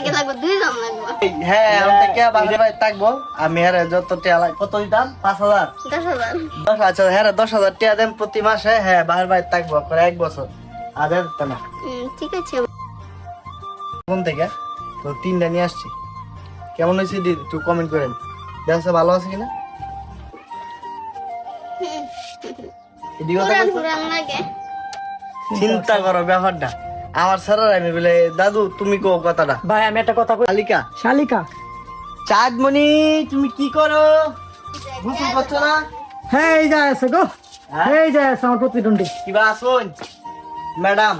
লাগে লাগবে দুইজন লাগবে। হ্যাঁ আমি থেকে বাসা ভাই থাকব? আমি যত টিয়া লাগে কত দিতাম? পাঁচ হাজার। দশ হাজার। দশ আচ্ছা হ্যাঁ দশ হাজার টিয়া দেন প্রতি মাসে হ্যাঁ বাহির ভাই থাকব করে এক বছর। আর দিতে না। ঠিক আছে। কোন থেকে তো তিনটা নিয়ে আসছি। কেমন হয়েছে দিদি? একটু কমেন্ট করেন। ভালো আছে কিনা? চিন্তা করো ব্যাপারটা। আমার স্যারের আমি বলে দাদু তুমি কো কথাটা। ভাই আমি একটা কথা কই শালিকা। শালিকা। চাঁদমণি তুমি কি করো? বুঝতে পারছ না? হ্যাঁ এই যায় আছে গো। হ্যাঁ? এই যায় আছে আমার প্রতিদ্বন্দ্বী। কিবা আসুন? ম্যাডাম।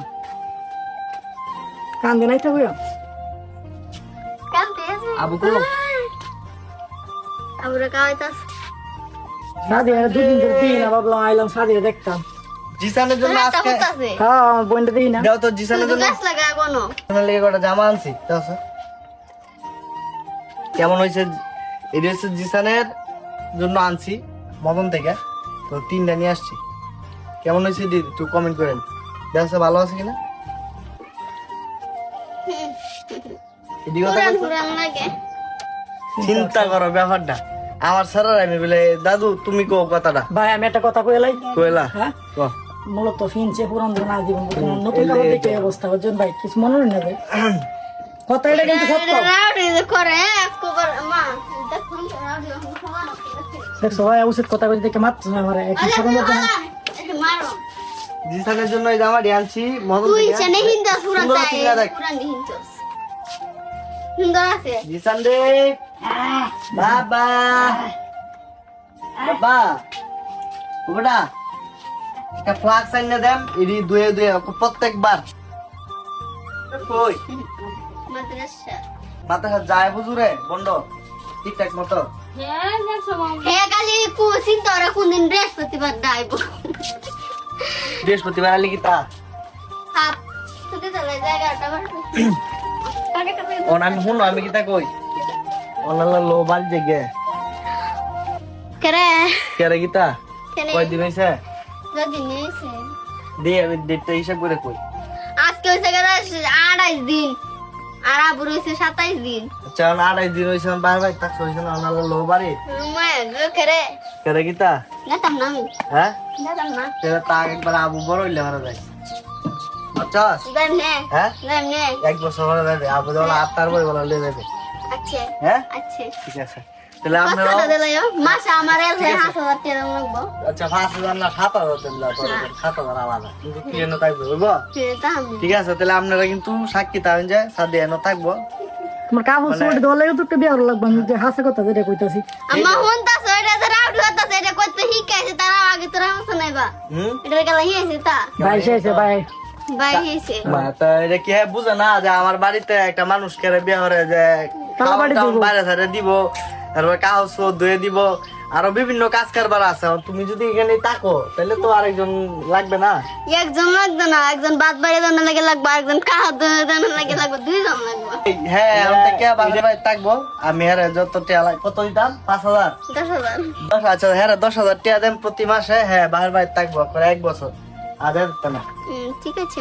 কান্দে নাই থাকবে কান্তে আছে। আবু কো আমরা কাওয়াইতাস সাদি আর দুদিন ধরে দিই না ভাবলাম আইলাম সাদি দেখতাম। জিসানের জন্য আজকে হ্যাঁ আমার বোনটা দিই না। দাও তো জিসানের জন্য। গাছ লাগা কোনো জিসানের লেগে কটা জামা আনছি দাও তো। কেমন হয়েছে এটা হচ্ছে জিসানের জন্য আনছি মদন থেকে। তো তিনটা নিয়ে আসছি। কেমন হয়েছে দিদি একটু কমেন্ট করেন। দেখছে ভালো আছে কিনা? চিন্তা করো ব্যাপারটা। আমার স্যারের আমি বলে দাদু তুমি কো কথাটা? ভাই আমি একটা কথা কই এলাই কইলা। হ্যাঁ? কো মূলত ফিনছে পুরান ধরে না জীবন নতুন কাপড় দেখে অবস্থা ওজন ভাই? কিছু মনে না ভাই? কথা এটা কিন্তু সত্য। রাউডি করে মা দেখুন রাউডি সমান দেখছ ভাই উচিত কথা কই দেখে মাত্র আমার এক সেকেন্ড মারো। জিসানের জন্য এই জামাটি আনছি মদন তুই চেনে হিন্দা পুরান তাই। পুরান হিন্দস সুন্দর আছে? জিসান রে বাবা। বাবা। ওটা একটা ফ্লাগ সাইন দেন এডি দুয়ে দুয়ে প্রত্যেকবার। কই? মাদ্রাসা। যায় হুজুরে বন্ড ঠিকঠাক মতো। হে কালি কু চিন্তা ওরা কোনদিন বৃহস্পতিবার আলি কি তা? তুই চলে জায়গাটা অন আমি শুনো আমি কিতা কই? অনালা লো বাল জেগে। করে? কেরে কয় দিন হইছে? যদি নিয়েছে। দিয়ে আমি ডেটটা হিসাব করে কই। আজকে হয়েছে গেলে আড়াইশ দিন। আর সাতাইশ দিন। আচ্ছা দিন হইছে বার ভাই তাক হইছে না অনালা লো বাড়ি মায়ের গো করে কেরে গীতা? না আমি হ্যাঁ? যেতাম না তেরা তা একবার আবু বড় হইলে মারা যায়। আচ্ছা যাই নে। হ্যাঁ? যাই নে। এক বছর পরে যাবে আবু যখন আট তার বই বলা লিয়ে যাবে আচ্ছা। হ্যাঁ? আচ্ছা। ঠিক আছে। তাহলে আপনারা মাসে আমার এল হাজার হাজার টাকা লাগবো। আচ্ছা না সাত হাজার দেন যা তোর আলাদা। কিন্তু কি এনে থাকবে বুঝব ঠিক আছে তাহলে আপনারা কিন্তু সাক্ষী যে সাদে এনে থাকব। তোমার চোপড় দলে তো একটা বিয়ার লাগবে আমি যে হাসে কথা যেটা কইতাছি। এটা যে রাউডি এটা শিখাইছে তারা আগে তোরা হাসা নাইবা হুম? এটা গেলা হিয়েছে তা? ভাই শেষে ভাই বাই। হিয়েছে মা, তা এটা কি বুঝে না যে আমার বাড়িতে একটা মানুষ কেড়ে বিয়ে করে যে। বাইরে সাইডে দিব। তারপর কাগজ ধুয়ে দিব। আরও বিভিন্ন কাজ কারবার আছে তুমি যদি এখানে থাকো তাহলে তো আরেকজন লাগবে না। একজন লাগবে না একজন বাদ বাড়ি জানা লাগে লাগবে একজন কাহার জানা লাগে লাগবে দুইজন লাগবে। হ্যাঁ আমি বাড়ি বাড়ি থাকব? আমি হ্যাঁ যত টিয়া লাগ কত দিতাম? পাঁচ হাজার। দশ হাজার। দশ আচ্ছা হ্যাঁ দশ হাজার টিয়া দেন প্রতি মাসে হ্যাঁ বাহির বাড়ি থাকব এক বছর। দিতে না ঠিক আছে।